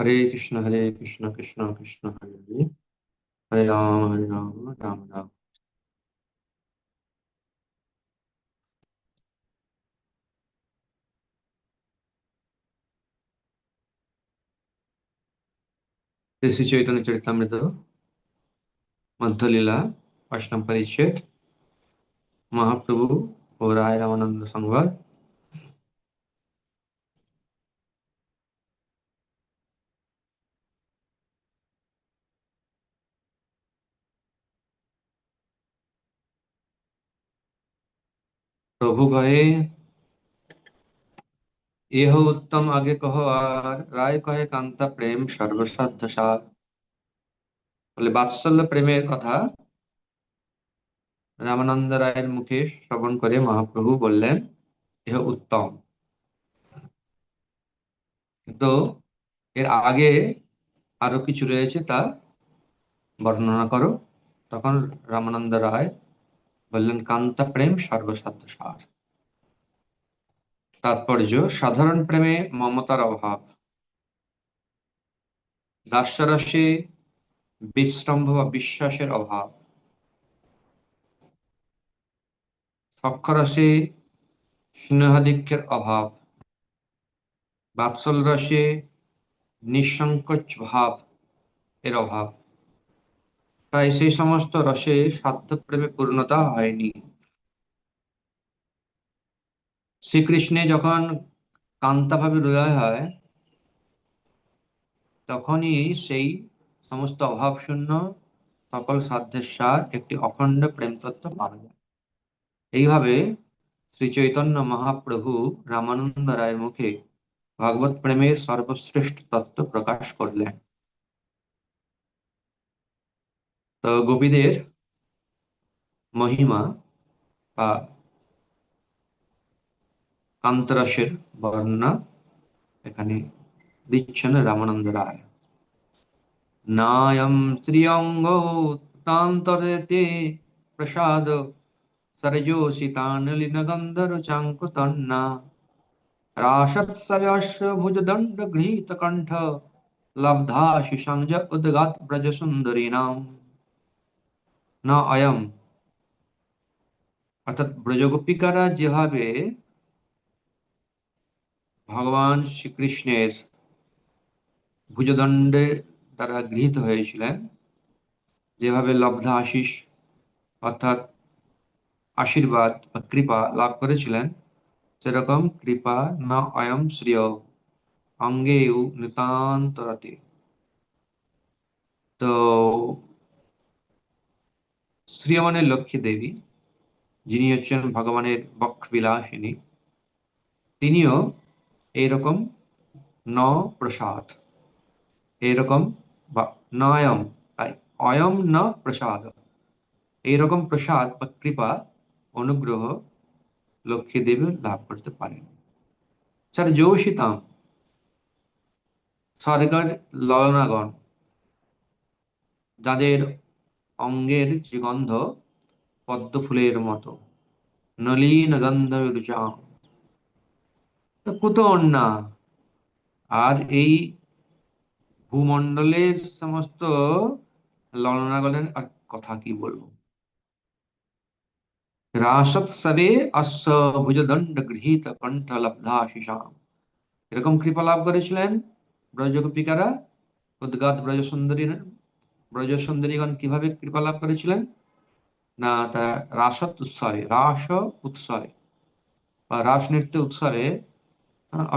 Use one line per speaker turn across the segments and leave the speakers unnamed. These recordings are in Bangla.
हरे कृष्ण हरे कृष्ण कृष्ण कृष्ण हरे हरे हरे राम हरे राम राम राम श्री चैतन्य चरितमृत मध्यलीला अष्टम परिच्छेद महाप्रभु और राय रामानंद संवाद গয়ে এহ উত্তম আগে কহ আর রায় কহে কান্তা প্রেম সর্বসাধ্য সার বলে বাৎসল্য প্রেমের কথা রামানন্দ রায়ের মুখে শ্রবণ করে মহাপ্রভু বললেন এহ উত্তম কিন্তু এর আগে আরো কিছু রয়েছে তা বর্ণনা করো তখন রামানন্দ রায় বললেন কান্তা প্রেম সর্বসাধ্য সার তাৎপর্য সাধারণ প্রেমে মমতার অভাব দাস্যরসে বিশ্রম্ভ বা বিশ্বাসের অভাব সক্ষরসে স্নেহাধিক্যের অভাব বাৎসল রসে নিঃসংকোচ ভাব এর অভাব তাই সেই সমস্ত রসে সাধ্যপ্রেমে পূর্ণতা হয়নি শ্রীকৃষ্ণে যখন কান্তাভাবে হৃদয় হয় তখনই সেই সমস্ত অভাবশূন্য সকল সাধ্যের সার একটি অখণ্ড তত্ত্ব পাওয়া যায় এইভাবে শ্রী চৈতন্য মহাপ্রভু রামানন্দ রায়ের মুখে ভগবত প্রেমের সর্বশ্রেষ্ঠ তত্ত্ব প্রকাশ করলেন তো গোপীদের মহিমা বা কান্তরাসের বর্ণনা এখানে দিচ্ছেন রামানন্দ রায় নায়ম শ্রীঅঙ্গ তান্তরেতে প্রসাদ ভুজদণ্ড গৃহীতকণ্ঠ লব্ধা অর্থাৎ ব্রজগোপিকারা যেভাবে ভগবান শ্রীকৃষ্ণের ভুজদণ্ডে তারা গৃহীত হয়েছিলেন যেভাবে লব্ধ আশিস অর্থাৎ আশীর্বাদ বা কৃপা লাভ করেছিলেন সেরকম কৃপা না অয়ম শ্রেয় অঙ্গে নিতান্তরাতে তো শ্রীয়মানের লক্ষ্মী দেবী যিনি হচ্ছেন ভগবানের বক্ষ বিলাসিনী তিনিও এরকম ন প্রসাদ এরকম বা নয়ম অয়ম ন প্রসাদ এইরকম প্রসাদ বা কৃপা অনুগ্রহ লক্ষ্মী দেবী লাভ করতে পারেন স্যার যৌষিতাম স্বর্গের ললনাগণ যাদের অঙ্গের যে গন্ধ পদ্ম ফুলের মতো নলীন গন্ধ কত অন্যা আর এই ভূমণ্ডলের সমস্ত ললনাগলের আর কথা কি বলবো রাসৎসরে অশ্ব ভুজদণ্ড গৃহীত কণ্ঠ লব্ধা শিশাম এরকম কৃপা লাভ করেছিলেন ব্রজগোপিকারা উদ্গাত ব্রজ সুন্দরী ব্রজ সুন্দরীগণ কিভাবে কৃপা লাভ করেছিলেন না তারা রাসত উৎসবে রাস উৎসবে বা রাস নৃত্য উৎসবে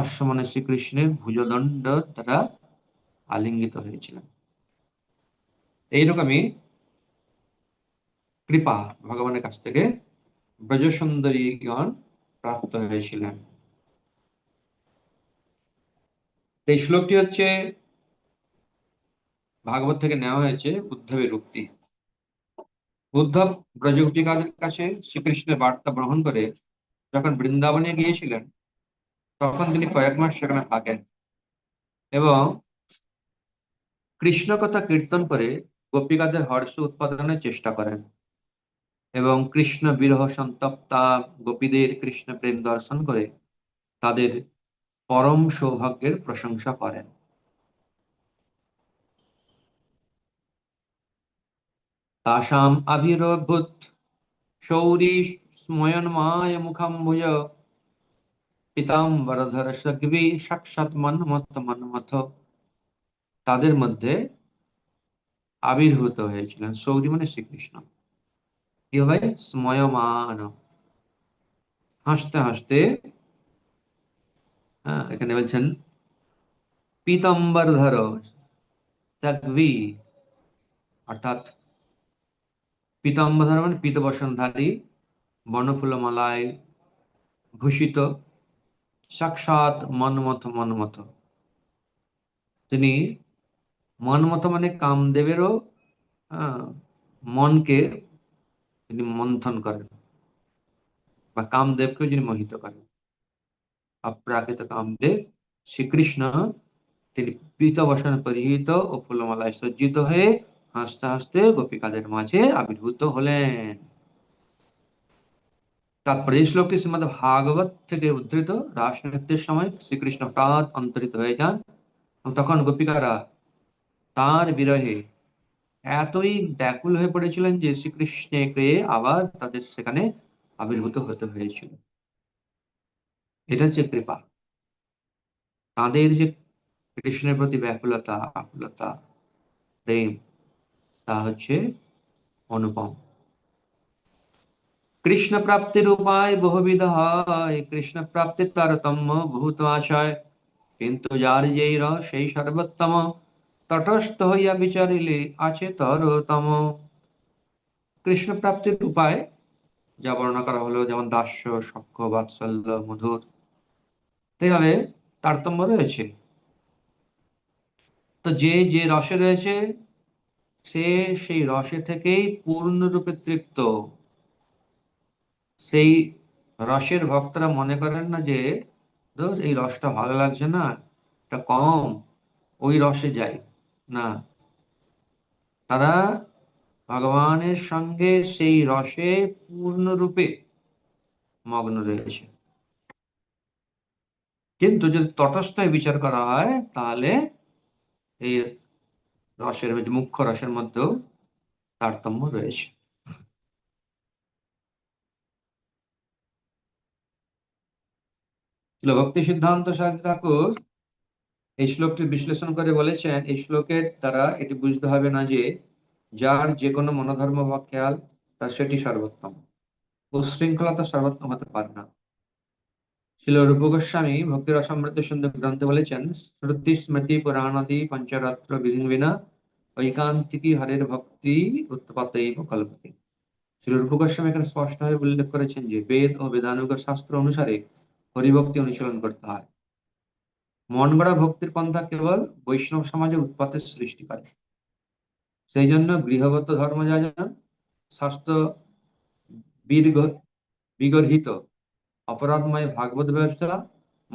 অশ্বমানে শ্রীকৃষ্ণের ভুজদণ্ড দ্বারা আলিঙ্গিত হয়েছিলেন এইরকমই কৃপা ভগবানের কাছ থেকে গণ প্রাপ্ত হয়েছিলেন এই শ্লোকটি হচ্ছে ভাগবত থেকে নেওয়া হয়েছে উদ্ধবের উক্তি উদ্ধব ব্রজগোপী কাছে শ্রীকৃষ্ণের বার্তা গ্রহণ করে যখন বৃন্দাবনে গিয়েছিলেন তখন তিনি কয়েক মাস সেখানে থাকেন এবং কৃষ্ণ কথা কীর্তন করে গোপিকাদের হর্ষ উৎপাদনের চেষ্টা করেন এবং কৃষ্ণ বিরহ সন্তপ্তা গোপীদের কৃষ্ণ প্রেম দর্শন করে তাদের পরম সৌভাগ্যের প্রশংসা করেন তাসাম আবিরভূত সৌরী স্ময়নমায় মুখাম্বুয় পিতাম্বরধর সগবি সাক্ষাৎ তাদের মধ্যে আবির্ভূত হয়েছিলেন সৌরী মানে শ্রীকৃষ্ণ কি হবে স্ময়মান হাসতে হাসতে হ্যাঁ এখানে বলছেন পিতাম্বরধর চাকবি অর্থাৎ পিতাম্বরধর মানে পিতবসনধারী বনফুলমালায় ভূষিত সাক্ষাৎ মনমত মনমত তিনি মনমত মানে কামদেবেরও মনকে তিনি মন্থন করেন বা কামদেবকে যিনি মোহিত করেন অপ্রাকৃত কামদেব শ্রীকৃষ্ণ তিনি বসন পরিহিত ও ফুলমালায় সজ্জিত হয়ে হাসতে হাসতে গোপিকাদের মাঝে আবির্ভূত হলেন তাৎপর্য শ্লোকটি শ্রীমদ ভাগবত থেকে উদ্ধৃত রাসনৃত্যের সময় শ্রীকৃষ্ণ হঠাৎ অন্তরিত হয়ে যান তখন গোপিকারা তার বিরহে এতই ব্যাকুল হয়ে পড়েছিলেন যে শ্রীকৃষ্ণকে আবার তাদের সেখানে আবির্ভূত হতে হয়েছিল এটা হচ্ছে কৃপা তাদের যে কৃষ্ণের প্রতি ব্যাকুলতা আকুলতা প্রেম তা হচ্ছে অনুপম কৃষ্ণ প্রাপ্তির উপায় বহুবিধ হয় কৃষ্ণ প্রাপ্তির তারতম্য ভূত আশয় কিন্তু যার যেই রস সেই সর্বোত্তম তটস্থ হইয়া বিচারিলে আছে তরতম কৃষ্ণ প্রাপ্তির উপায় যা বর্ণনা করা হলো যেমন দাস্য সক্ষ বাৎসল্য মধুর এইভাবে তারতম্য রয়েছে তো যে যে রসে রয়েছে সে সেই রসে থেকেই পূর্ণরূপে তৃপ্ত সেই রসের ভক্তরা মনে করেন না যে ধর এই রসটা ভালো লাগছে না এটা কম ওই রসে যাই না তারা ভগবানের সঙ্গে সেই রসে পূর্ণরূপে মগ্ন রয়েছে কিন্তু যদি তটস্থায় বিচার করা হয় তাহলে এই রসের মুখ্য রসের মধ্যেও তারতম্য রয়েছে শিল ভক্তি সিদ্ধান্ত শাস্ত্রী ঠাকুর এই শ্লোকটি বিশ্লেষণ করে বলেছেন এই শ্লোকের দ্বারা এটি বুঝতে হবে না যে যার যে কোনো মনোধর্ম বা খেয়াল তার সেটি সর্বোত্তম উশৃঙ্খলতা সর্বোত্তম হতে পারে না শিল রূপ গোস্বামী ভক্তির অসমৃদ্ধ সুন্দর গ্রন্থে বলেছেন শ্রুতি স্মৃতি পুরাণাদি পঞ্চরাত্র বিনা ঐকান্তিকী হরের ভক্তি উৎপাতেই শিল রূপ গোস্বামী এখানে স্পষ্টভাবে উল্লেখ করেছেন যে বেদ ও বেদানুগ শাস্ত্র অনুসারে হরিভক্তি অনুশীলন করতে হয় মন গড়া ভক্তির পন্থা কেবল বৈষ্ণব সমাজে উৎপাতের সৃষ্টি করে সেই জন্য গৃহগত ধর্ম যা স্বাস্থ্য বিগর্হিত অপরাধময় ভাগবত ব্যবসা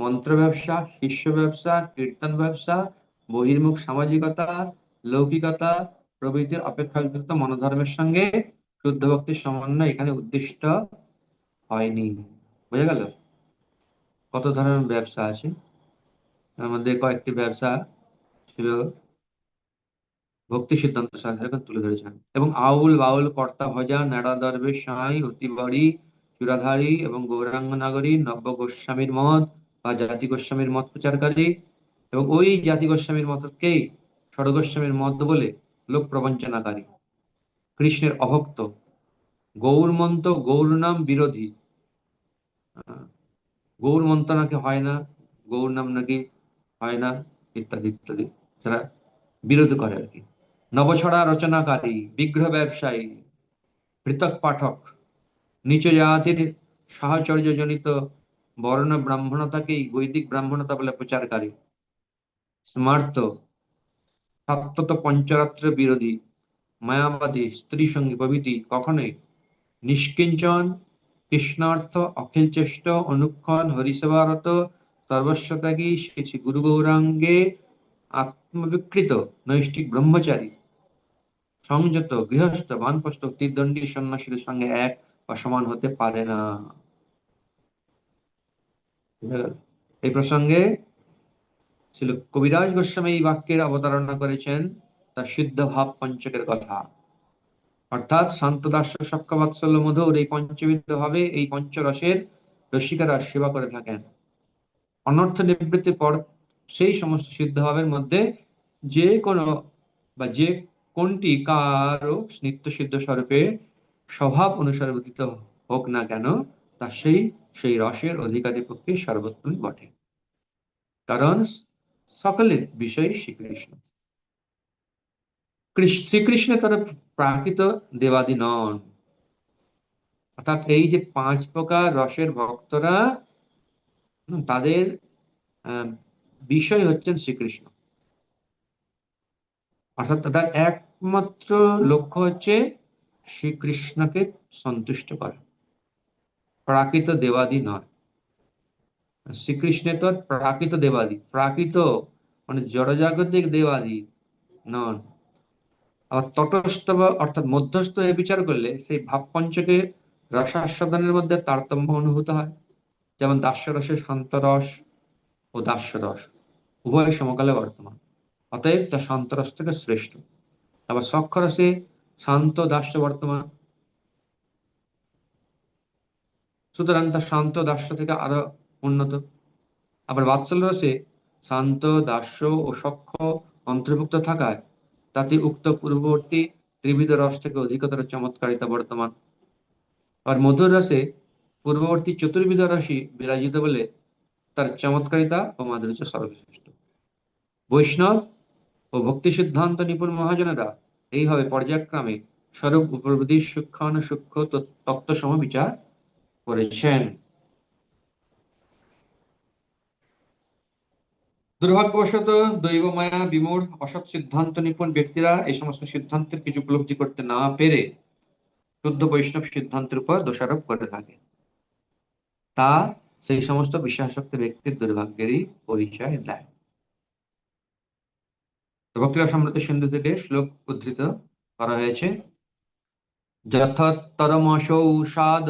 মন্ত্র ব্যবসা শিষ্য ব্যবসা কীর্তন ব্যবসা বহির্মুখ সামাজিকতা লৌকিকতা প্রভৃতির অপেক্ষাকৃত মনোধর্মের সঙ্গে শুদ্ধ ভক্তির সমন্বয় এখানে উদ্দিষ্ট হয়নি বোঝা গেল কত ধরনের ব্যবসা আছে তার মধ্যে কয়েকটি ব্যবসা ছিল ভক্তি সিদ্ধান্ত তুলে ধরেছেন এবং আউল বাউল কর্তা ভজা নেড়া দর্বে সাঁই অতিবাড়ি চূড়াধারী এবং গৌরাঙ্গ নাগরী নব্য গোস্বামীর মত বা জাতি গোস্বামীর মত প্রচারকারী এবং ওই জাতি গোস্বামীর মতকেই ষড়গোস্বামীর মত বলে লোক প্রবঞ্চনাকারী কৃষ্ণের অভক্ত গৌরমন্ত গৌরনাম বিরোধী গৌর মন্ত্র নাকি হয় না গৌর নাম নাকি হয় না ইত্যাদি ইত্যাদি তারা বিরোধ করে আর কি নবছড়া রচনাকারী বিগ্রহ ব্যবসায়ী পৃথক পাঠক নিচ জাতির সাহচর্যজনিত বর্ণ ব্রাহ্মণতাকেই বৈদিক ব্রাহ্মণতা বলে প্রচারকারী স্মার্ত সপ্তত পঞ্চরাত্র বিরোধী মায়াবাদী স্ত্রী সঙ্গী প্রভৃতি কখনোই নিষ্কিঞ্চন কৃষ্ণার্থ অখিল চেষ্ট অনুক্ষণ হরিসেবারত সর্বস্বত্যাগী শ্রী গুরু গৌরাঙ্গে আত্মবিকৃত নৈষ্ঠিক ব্রহ্মচারী সংযত গৃহস্থ বানপষ্ট তীর্দণ্ডী সন্ন্যাসীদের সঙ্গে এক অসমান হতে পারে না এই প্রসঙ্গে কবিরাজ গোস্বামী এই বাক্যের অবতারণা করেছেন তার সিদ্ধ ভাব পঞ্চকের কথা অর্থাৎ শান্ত দাস্য সক্ষবাৎসল্য মধুর এই পঞ্চবিদ্ধ ভাবে এই পঞ্চরসের রসিকারা সেবা করে থাকেন অনর্থ নিবৃত্তির পর সেই সমস্ত সিদ্ধভাবের মধ্যে যে কোনো বা যে কোনটি কারো নিত্য সিদ্ধ স্বরূপে স্বভাব অনুসারে উদিত হোক না কেন তা সেই সেই রসের অধিকারী পক্ষে সর্বোত্তম বটে কারণ সকলের বিষয় শ্রীকৃষ্ণ শ্রীকৃষ্ণ তারা প্রাকৃত দেবাদি নন অর্থাৎ এই যে পাঁচ প্রকার রসের ভক্তরা তাদের বিষয় হচ্ছেন শ্রীকৃষ্ণ অর্থাৎ তাদের একমাত্র লক্ষ্য হচ্ছে শ্রীকৃষ্ণকে সন্তুষ্ট করা প্রাকৃত দেবাদি নয় শ্রীকৃষ্ণে তো প্রাকৃত দেবাদি প্রাকৃত মানে জড়জাগতিক দেবাদি নন আবার তটস্থ বা অর্থাৎ মধ্যস্থ হয়ে বিচার করলে সেই ভাবপঞ্চকে রসাস্বাদনের মধ্যে তারতম্য অনুভূত হয় যেমন দাস্যরসে শান্তরস ও দাস্যরস উভয় সমকালে বর্তমান অতএব তা শান্তরস থেকে শ্রেষ্ঠ আবার সক্ষরসে শান্ত দাস্য বর্তমান সুতরাং তা শান্ত দাস্য থেকে আরো উন্নত আবার বাৎসল্য রসে শান্ত দাস্য ও সক্ষ অন্তর্ভুক্ত থাকায় তাতে উক্ত পূর্ববর্তী ত্রিবিধ রস থেকে অধিকতর চমৎকারিতা বর্তমান আর মধুর রসে পূর্ববর্তী চতুর্বিধ রসই বিরাজিত বলে তার চমৎকারিতা ও মাধুর্য সর্বশ্রেষ্ঠ বৈষ্ণব ও ভক্তি সিদ্ধান্ত নিপুণ মহাজনেরা এইভাবে পর্যায়ক্রমে স্বরূপ উপলব্ধির সূক্ষ্মানুসূক্ষ্ম তত্ত্বসম বিচার করেছেন দুর্ভাগ্যবশত দৈব মায়া বিমূঢ় অসৎ সিদ্ধান্ত নিপুণ ব্যক্তিরা এই সমস্ত সিদ্ধান্তের কিছু উপলব্ধি করতে না পেরে শুদ্ধ বৈষ্ণব সিদ্ধান্তের উপর দোষারোপ করে থাকে তা সেই সমস্ত বিশ্বাসক্ত ব্যক্তির দুর্ভাগ্যেরই পরিচয় দেয় ভক্তিরা সম্রত সিন্ধু থেকে শ্লোক উদ্ধৃত করা হয়েছে যথত্তরমসৌ সাদ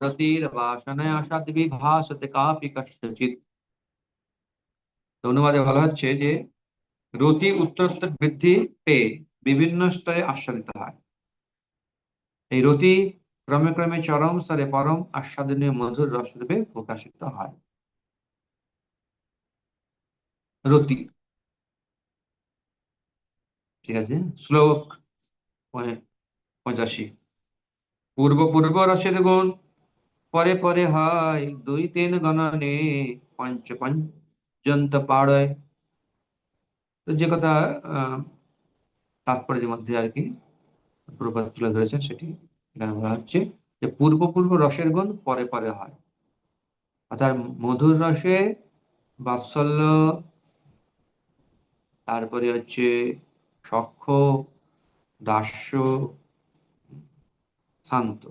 প্রতিরবাসনায় সদ্বিভাসতে কাপি কষ্টচিৎ অনুবাদে বলা হচ্ছে যে রতি উত্তরোত্তর বৃদ্ধি পেয়ে বিভিন্ন স্তরে আস্বাদিত হয় এই রতি ক্রমে ক্রমে চরম স্তরে পরম আস্বাদনীয় মধুর রস প্রকাশিত হয় রতি ঠিক আছে শ্লোক পঁচাশি পূর্ব পূর্ব রসের গুণ পরে পরে হয় দুই তিন গণনে পঞ্চ পঞ্চন্ত পাড়য় তো যে কথা তাৎপর্যের মধ্যে আর কি প্রবাদ তুলে ধরেছেন সেটি এখানে বলা হচ্ছে যে পূর্ব পূর্ব রসের গুণ পরে পরে হয় অর্থাৎ মধুর রসে বাৎসল্য তারপরে হচ্ছে সক্ষ দাস্য শান্ত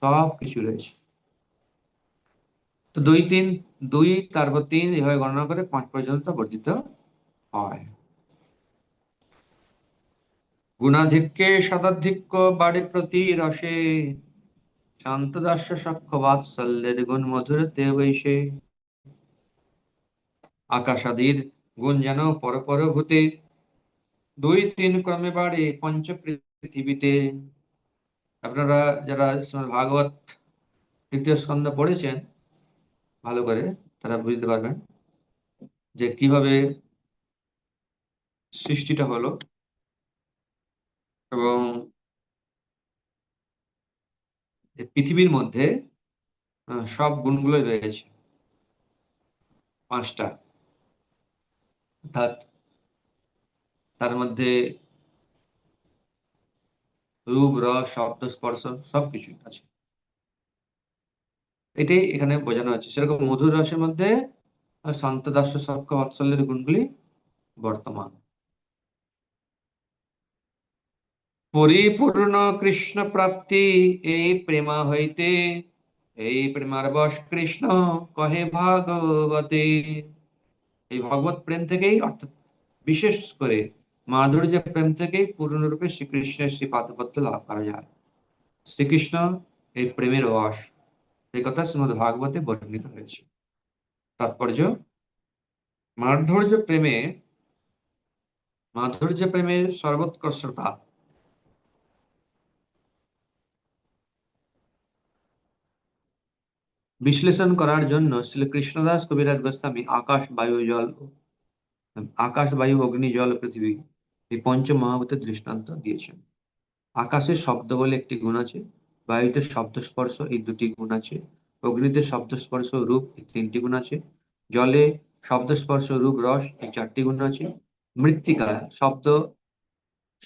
সব কিছু রয়েছে তো দুই তিন দুই তারপর তিন এভাবে গণনা করে পাঁচ পর্যন্ত বর্জিত হয় গুণাধিক্যে শতাধিক্য বাড়ির প্রতি রসে শান্তদাস্য সক্ষ বাৎসল্যের গুণ মধুর তে বৈশে আকাশাদির গুণ যেন পরপর হতে দুই তিন ক্রমে বাড়ে পঞ্চ পৃথিবীতে আপনারা যারা ভাগবত তৃতীয় স্কন্ধ পড়েছেন ভালো করে তারা বুঝতে পারবেন যে কিভাবে সৃষ্টিটা হলো এবং পৃথিবীর মধ্যে সব গুণগুলোই রয়েছে পাঁচটা অর্থাৎ তার মধ্যে রূপ রস শব্দ স্পর্শ সবকিছু আছে এটাই এখানে বোঝানো হচ্ছে সেরকম মধুর রসের মধ্যে শান্ত দাস সক্ষ বাৎসল্যের গুণগুলি বর্তমান পরিপূর্ণ কৃষ্ণ প্রাপ্তি এই প্রেমা হইতে এই প্রেমার বস কৃষ্ণ কহে ভাগবতে এই ভগবত প্রেম থেকেই অর্থাৎ বিশেষ করে মাধুর্য প্রেম থেকেই পূর্ণরূপে শ্রীকৃষ্ণের শ্রী পাদপত্র লাভ করা যায় শ্রীকৃষ্ণ এই প্রেমের বস সেই কথা শ্রীমদ ভাগবতে বর্ণিত হয়েছে তাৎপর্য মাধুর্য প্রেমে মাধুর্য প্রেমে সর্বোৎকর্ষতা বিশ্লেষণ করার জন্য শ্রীকৃষ্ণদাস কবিরাজ গোস্বামী আকাশ বায়ু জল আকাশ বায়ু অগ্নি জল পৃথিবী এই পঞ্চ মহাভূতের দৃষ্টান্ত দিয়েছেন আকাশের শব্দ বলে একটি গুণ আছে বায়ুতে শব্দস্পর্শ এই দুটি গুণ আছে অগ্নিতে শব্দস্পর্শ রূপ এই তিনটি গুণ আছে জলে শব্দস্পর্শ রূপ রস এই চারটি গুণ আছে মৃত্তিকা শব্দ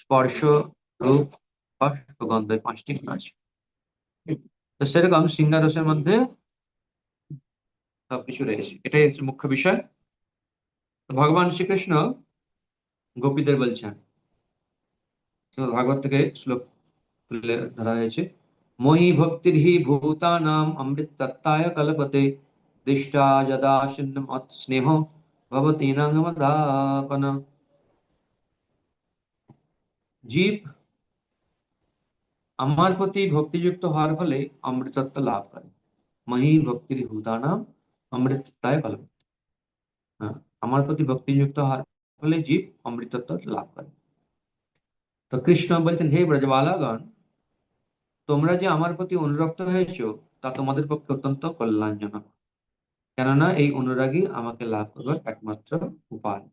স্পর্শ রূপ রস ও গন্ধ পাঁচটি গুণ আছে তো সেরকম সিঙ্গারসের মধ্যে সবকিছু রয়েছে এটাই হচ্ছে মুখ্য বিষয় ভগবান শ্রীকৃষ্ণ গোপীদের বলছেন ভাগবত থেকে শ্লোক তুলে ধরা হয়েছে मोहि भक्ति भूताना अमृत तत्ताय कलपते दिष्टा जदा शिन्न मत स्नेह भवती नंगमदापन जीव अमार प्रति भक्ति युक्त हार फले अमृतत्व लाभ करे मही भक्ति भूताना अमृतत्ताय कलपते हाँ, अमार प्रति भक्ति युक्त हार फले जीव अमृतत्व लाभ करे तो कृष्ण बोलते हे ब्रजवाला गण তোমরা যে আমার প্রতি অনুরক্ত হয়েছ তা তোমাদের পক্ষে অত্যন্ত কল্যাণজনক কেননা এই অনুরাগী আমাকে লাভ করবার একমাত্র উপায়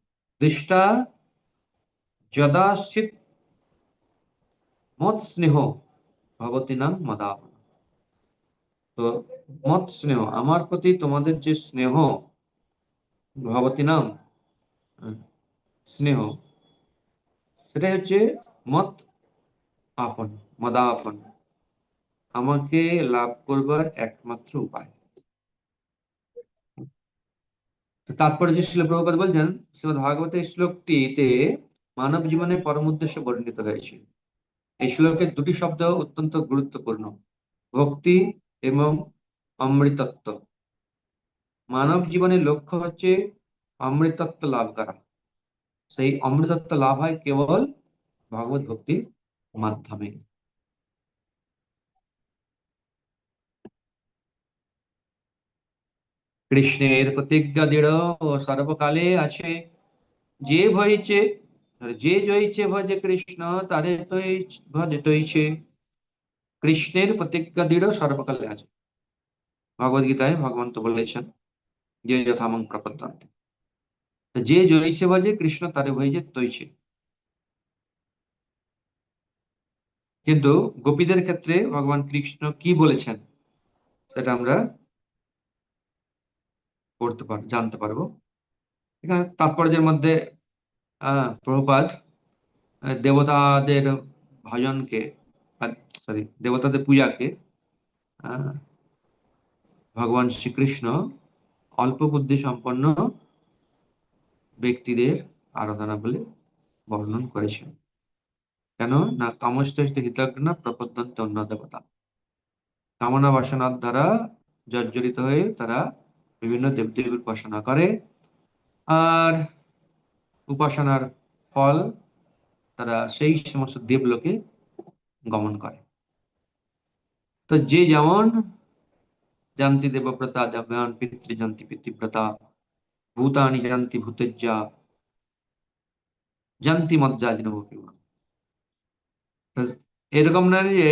দৃষ্টা যদাশিত মত স্নেহ ভগতী নাম মদাহনা তো মত স্নেহ আমার প্রতি তোমাদের যে স্নেহ ভগতী নাম স্নেহ সেটাই হচ্ছে মত আপন মদাপন আমাকে লাভ করবার একমাত্র উপায় তো তাৎপর্য শিল প্রভুপাত বলছেন শ্রীমদ ভাগবতের শ্লোকটিতে মানব জীবনে পরম উদ্দেশ্যে পরিণত হয়েছে এই শ্লোকের দুটি শব্দ অত্যন্ত গুরুত্বপূর্ণ ভক্তি এবং অমৃতত্ব মানব জীবনের লক্ষ্য হচ্ছে অমৃতত্ব লাভ করা সেই অমৃতত্ব লাভ হয় কেবল ভগবত ভক্তির মাধ্যমে কৃষ্ণের প্রতিজ্ঞা দৃঢ় ও সর্বকালে আছে যে ভয়েছে যে জয়ছে ভজে কৃষ্ণ তাদের তৈ ভজে তৈছে কৃষ্ণের প্রতিজ্ঞা দৃঢ় সর্বকালে আছে ভগবত গীতায় ভগবন্ত বলেছেন যে যথামং প্রপদ্ধান্তে যে জয়ছে ভজে কৃষ্ণ তারে ভয়েছে তৈছে কিন্তু গোপীদের ক্ষেত্রে ভগবান কৃষ্ণ কি বলেছেন সেটা আমরা পড়তে পার জানতে পারবো এখানে তাৎপর্যের মধ্যে প্রভুপাত দেবতাদের ভজনকে সরি দেবতাদের পূজাকে ভগবান শ্রীকৃষ্ণ অল্প বুদ্ধি সম্পন্ন ব্যক্তিদের আরাধনা বলে বর্ণন করেছেন কেন না কামশ্রেষ্ঠ হিতাগ্না প্রপদ্যন্তে অন্য দেবতা কামনা বাসনার দ্বারা জর্জরিত হয়ে তারা বিভিন্ন দেবদেবীর উপাসনা করে আর উপাসনার ফল তারা সেই সমস্ত দেবলোকে গমন করে তো যে যেমন জানতি দেবব্রতা পিতৃ পিতৃজান্তি পিতৃব্রতা ভূতানি জানতি ভূতজ্জা জানতি মজ্জা এরকম না যে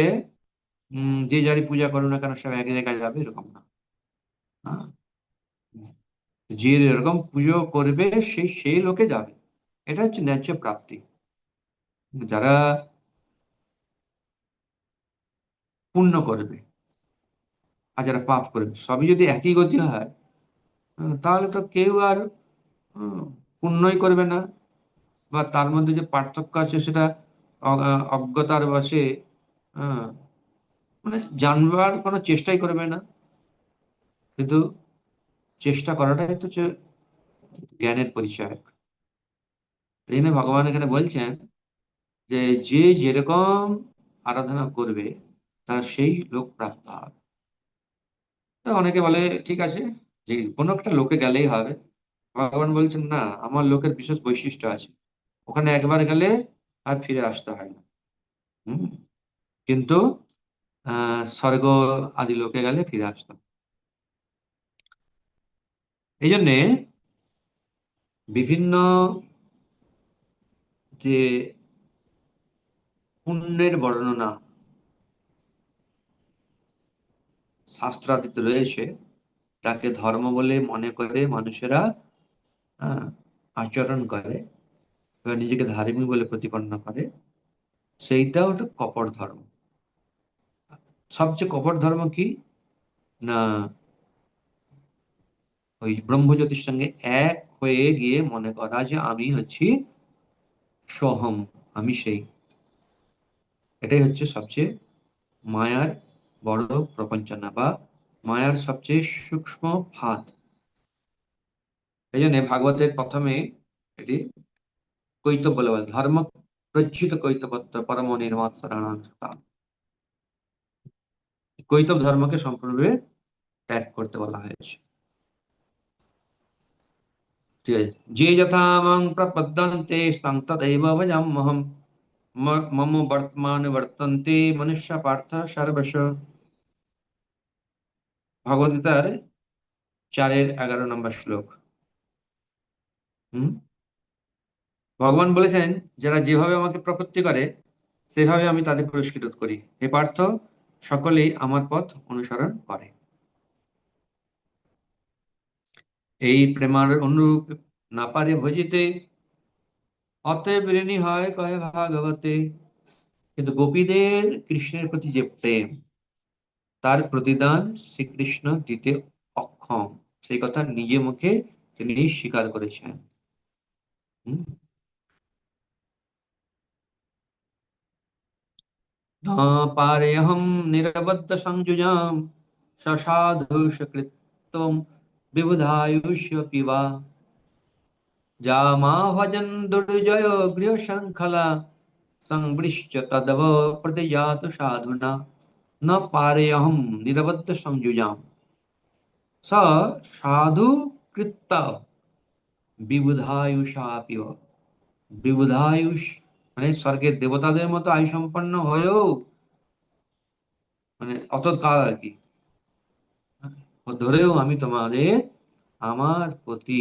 যে যারি পূজা করো না কেন সব এক জায়গায় যাবে এরকম না হ্যাঁ? যে এরকম পুজো করবে সেই সেই লোকে যাবে এটা হচ্ছে ন্যায্য প্রাপ্তি যারা পুণ্য করবে আর যারা পাপ করবে সবই যদি একই গতি হয় তাহলে তো কেউ আর পুণ্যই করবে না বা তার মধ্যে যে পার্থক্য আছে সেটা অজ্ঞতার বসে মানে জানবার কোনো চেষ্টাই করবে না কিন্তু চেষ্টা করাটাই তো জ্ঞানের পরিচয় এই জন্য ভগবান এখানে বলছেন যে যে যেরকম আরাধনা করবে তারা সেই লোক প্রাপ্ত হবে অনেকে বলে ঠিক আছে যে কোনো একটা লোকে গেলেই হবে ভগবান বলছেন না আমার লোকের বিশেষ বৈশিষ্ট্য আছে ওখানে একবার গেলে আর ফিরে আসতে হয় না হম কিন্তু স্বর্গ আদি লোকে গেলে ফিরে আসতে হয় এই জন্যে বিভিন্ন যে পুণ্যের বর্ণনা শাস্ত্রাদিতে রয়েছে তাকে ধর্ম বলে মনে করে মানুষেরা আচরণ করে বা নিজেকে ধার্মিক বলে প্রতিপন্ন করে সেইটাও ওটা কপট ধর্ম সবচেয়ে কপট ধর্ম কি না ওই ব্রহ্মজ্যোতির সঙ্গে এক হয়ে গিয়ে মনে করা যে আমি হচ্ছি সহম আমি সেই এটাই হচ্ছে সবচেয়ে মায়ার বড় প্রপঞ্চনা বা মায়ার সবচেয়ে সূক্ষ্ম ফাঁদ এই জন্য ভাগবতের প্রথমে এটি কৈত বলে ধর্ম প্রচ্ছিত কৈতপত্র পরম নির্মাত কৈতব ধর্মকে সম্পূর্ণরূপে ত্যাগ করতে বলা হয়েছে ঠিক আছে যে যথা মাং প্রপদ্যন্তে স্তাং তদৈব মম বর্তমান বর্তন্তে মনুষ্য পার্থ সর্বশ ভগবদ্গীতার চারের এগারো নম্বর শ্লোক হম ভগবান বলেছেন যারা যেভাবে আমাকে প্রপত্তি করে সেভাবে আমি তাদের পুরস্কৃত করি হে পার্থ সকলেই আমার পথ অনুসরণ করে এই প্রেমার অনুরূপ না পারে ভজিতে অতএব ঋণী হয় কহে ভাগবতে কিন্তু গোপীদের কৃষ্ণের প্রতি যে প্রেম তার প্রতিদান শ্রীকৃষ্ণ দিতে অক্ষম সেই কথা নিজে মুখে তিনি স্বীকার করেছেন না পারে অহম নিরবদ্ধ সংযুজাম সসাধু সকৃত্বম विबुधायुष पिबा जामा भजन दुर्जय गृह शृंखला संवृश्च तदव प्रतिजात साधुना न पारेयहम स साधु कृत বিবুধায়ুষা পিব বিবুধায়ুষ মানে স্বর্গের দেবতাদের मत आयु सम्पन्न হয়েও মানে ধরেও আমি তোমাদের আমার প্রতি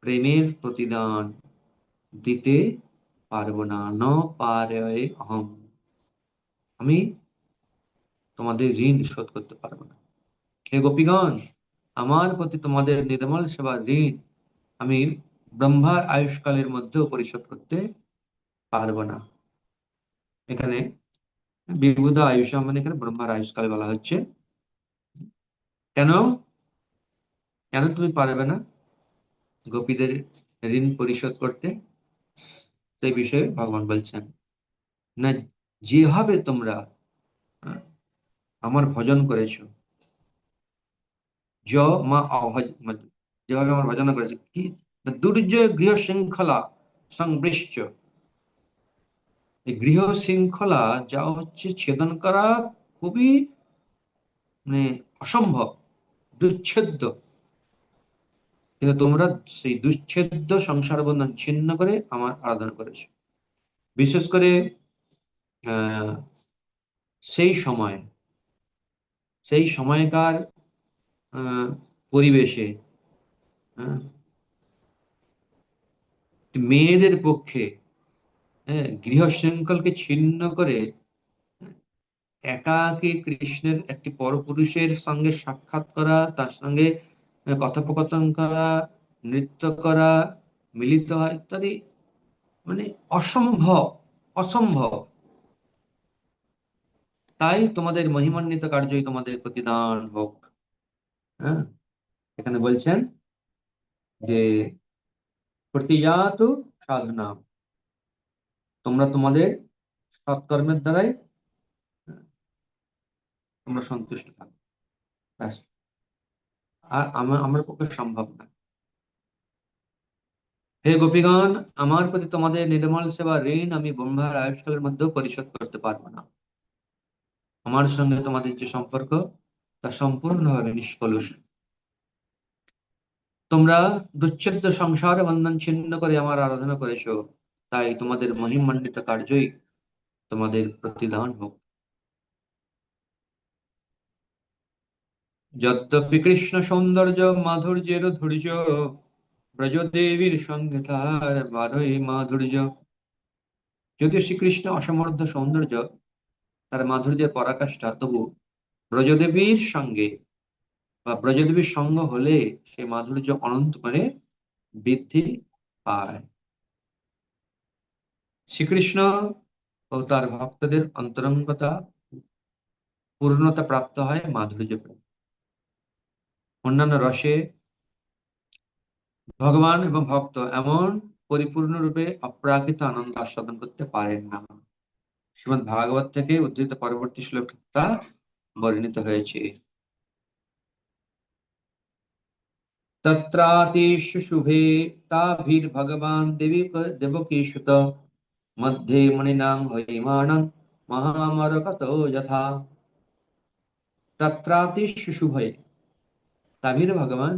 প্রেমের প্রতিদান দিতে পারবো না ন পারে অহম আমি তোমাদের ঋণ শোধ করতে পারবো না হে গোপীগণ আমার প্রতি তোমাদের নির্মল সেবা ঋণ আমি ব্রহ্মার আয়ুষ্কালের মধ্যেও পরিশোধ করতে পারবো না এখানে বিভুদা আয়ুষ মানে এখানে ব্রহ্মার আয়ুষ্কাল বলা হচ্ছে কেন কেন তুমি পারবে না গোপীদের ঋণ পরিশোধ করতে সেই বিষয়ে ভগবান বলছেন না যেভাবে তোমরা আমার ভজন করেছো য মা মানে অভজ যেভাবে আমার ভজন করেছে কি দুর্যোগ গৃহ শৃঙ্খলা সংবৃষ্ট এই গৃহ শৃঙ্খলা যা হচ্ছে ছেদন করা খুবই মানে অসম্ভব দুচ্ছেদ্য কিন্তু তোমরা সেই দুচ্ছেদ্য সংসার বন্ধন ছিন্ন করে আমার আরাধনা করেছ বিশেষ করে সেই সময় সেই সময়কার পরিবেশে মেয়েদের পক্ষে হ্যাঁ, গৃহ শৃঙ্খলকে ছিন্ন করে একাকী কৃষ্ণের একটি পরপুরুষের সঙ্গে সাক্ষাৎ করা তার সঙ্গে কথোপকথন করা নৃত্য করা মিলিত হয় ইত্যাদি মানে অসম্ভব অসম্ভব তাই তোমাদের মহিমান্বিত কার্যই তোমাদের প্রতিদান হোক হ্যাঁ এখানে বলছেন যে প্রতিজাত সাধনা তোমরা তোমাদের সৎকর্মের দ্বারাই তোমরা সন্তুষ্ট থাকো ব্যাস আর আমার আমার পক্ষে সম্ভব না হে গোপীগণ আমার প্রতি তোমাদের নির্মল সেবা ঋণ আমি ব্রহ্মার আয়ুষ্কালের মধ্যেও পরিশোধ করতে পারবো না আমার সঙ্গে তোমাদের যে সম্পর্ক তা সম্পূর্ণভাবে নিষ্কলুষ তোমরা দুচ্ছেদ সংসার বন্ধন ছিন্ন করে আমার আরাধনা করেছো তাই তোমাদের মহিমণ্ডিত কার্যই তোমাদের প্রতিদান হোক যদ্যপি কৃষ্ণ সৌন্দর্য মাধুর্যের ধৈর্য দেবীর সঙ্গে তার বারোই মাধুর্য যদিও শ্রীকৃষ্ণ অসমর্থ সৌন্দর্য তার মাধুর্যের পরাকাষ্ঠা তবু ব্রজদেবীর সঙ্গে বা ব্রজদেবীর সঙ্গ হলে সে মাধুর্য অনন্ত করে মানে বৃদ্ধি পায় শ্রীকৃষ্ণ ও তার ভক্তদের অন্তরঙ্গতা পূর্ণতা প্রাপ্ত হয় মাধুর্য অন্যান্য রসে ভগবান এবং ভক্ত এমন পরিপূর্ণরূপে অপ্রাকৃত আনন্দ আস্বাদন করতে পারেন না শ্রীমদ ভাগবত থেকে উদ্ধৃত পরবর্তী শ্লোক তা বর্ণিত হয়েছে তত্রাতিষু শুভে ভীর ভগবান দেবী দেবকীসুত মধ্যে মণিনাং হইমানং মহামরকত যথা তত্রাতিষু শুভে তাভির ভগবান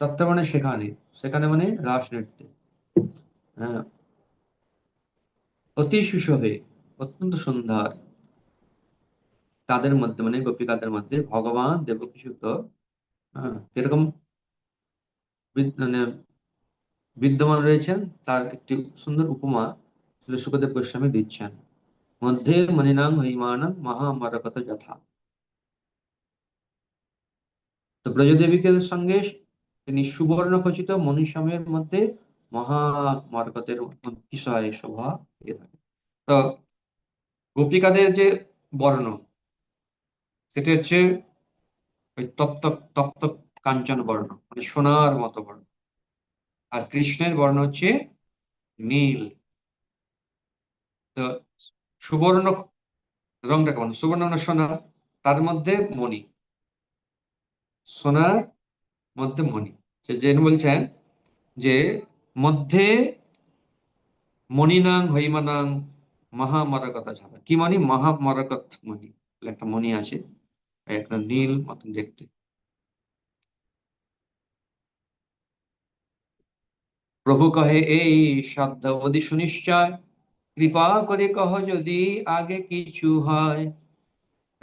তত্ত্ব মানে সেখানে সেখানে মানে রাস নৃত্যে হ্যাঁ অতি সুশোভে অত্যন্ত সুন্দর তাদের মধ্যে মানে গোপিকাদের মধ্যে ভগবান দেবকিশোর হ্যাঁ এরকম মানে বিদ্যমান রয়েছেন তার একটি সুন্দর উপমা সুখদেব গোস্বামী দিচ্ছেন মধ্যে মনিনাং হইমানং মহামারকত যথা তো ব্রজদেবীকে সঙ্গে তিনি সুবর্ণখচিত মনীষমের মধ্যে মহা মার্গতের বিষয় শোভা পেয়ে থাকে তো গোপিকাদের যে বর্ণ সেটি হচ্ছে ওই তপ্ত তপ্ত কাঞ্চন বর্ণ মানে সোনার মতো বর্ণ আর কৃষ্ণের বর্ণ হচ্ছে নীল তো সুবর্ণ রংটা কেমন সুবর্ণ সোনা তার মধ্যে মণি সোনার মধ্যে মণি জেন বলছেন যে মধ্যে মণিনাং হৈমানাং মহামরকতা ঝালা কি মণি মহামরকত মণি একটা মণি আছে একটা নীল মতন দেখতে প্রভু কহে এই শব্দ অধি সুনিশ্চয় কৃপা করে কহ যদি আগে কিছু হয়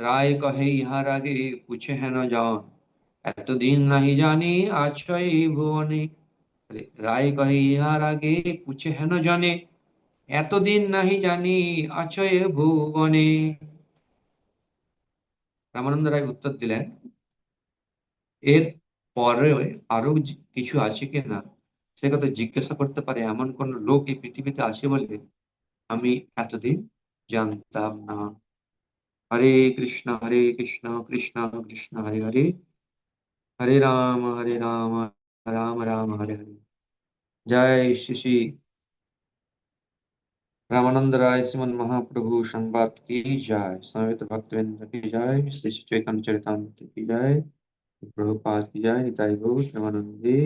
রায় কহে ইহার আগে পুছে হেন যাওয়া এতদিন নাহি জানি আছয় ভুবনে রায় কহে ইহার আগে পুছে হেন জানে এতদিন নাহি জানি আছয় ভুবনে রামানন্দ রায় উত্তর দিলেন এর পরে আরো কিছু আছে কি না সে কথা জিজ্ঞাসা করতে পারে এমন কোন লোক এই পৃথিবীতে আছে বলে আমি এতদিন জানতাম না হরে কৃষ্ণ হরে কৃষ্ণ কৃষ্ণ কৃষ্ণ হরে হরে हरे राम हरे राम राम राम हरे हरे जय श्री रामानंद राय सुमन महाप्रभु संवाद की जय संवित भक्तविंद की जय श्री चैतन्य चरितामृत की जय पाठ की जय निताई गौर रामानंद